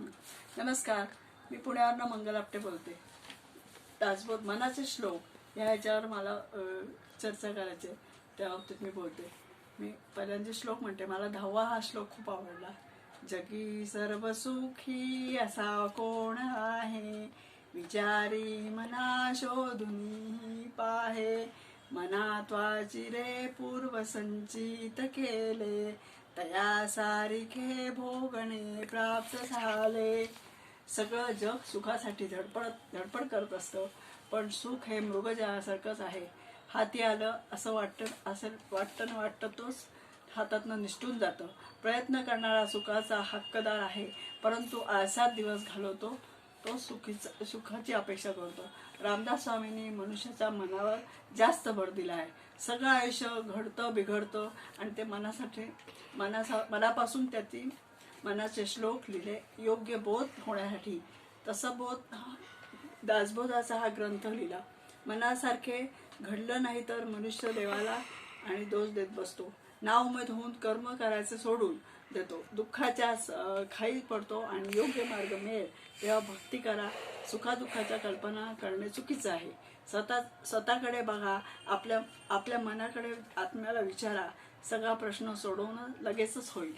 नमस्कार. मी पुण्यावरनं मंगल आपटे बोलते. दासबोध मनाचे श्लोक या ह्याच्यावर मला चर्चा करायची आहे. त्या बाबतीत मी बोलते. मी पहिल्यांदा श्लोक म्हणते मला दहावा हा श्लोक खूप आवडला. जगी सर्व सुखी असा कोण आहे? विचारी मना शोधून पाहे. मनात वाचिरे पूर्व संचित केले. तया सारिखे भोगणे प्राप्त झाले. सगळं जग सुखासाठी धडपडत धडपड करत असतं. पण सुख हे मृगजळासारखंच आहे. हाती आलं असं वाटतं असं वाटतं न वाटतं तोच हातातनं निष्ठून जातं. प्रयत्न करणारा सुखाचा हक्कदार आहे. परंतु आळसात दिवस घालवतो. तो सुखीचा सुखाची अपेक्षा करतो. रामदास स्वामींनी मनुष्याच्या मनावर जास्त भर दिला आहे. सगळं आयुष्य घडतं बिघडतं आणि ते मनासाठी मनासा मनापासून त्याची मनाचे श्लोक लिहिले. योग्य बोध होण्यासाठी. तसा बोध दासबोधाचा हा ग्रंथ लिहिला. मनासारखे घडलं नाही तर मनुष्य देवाला आणि दोष देत बसतो. नाउमेद होऊन कर्म करायचं सोडून देतो. दुःखाच्या खाई पडतो आणि योग्य मार्ग मिळेल तेव्हा भक्ती करा. सुखादुःखाच्या कल्पना करणे चुकीचं आहे. स्वतः स्वतःकडे बघा. आपल्या आपल्या मनाकडे आत्म्याला विचारा. सगळा प्रश्न सोडवणं लगेचच होईल.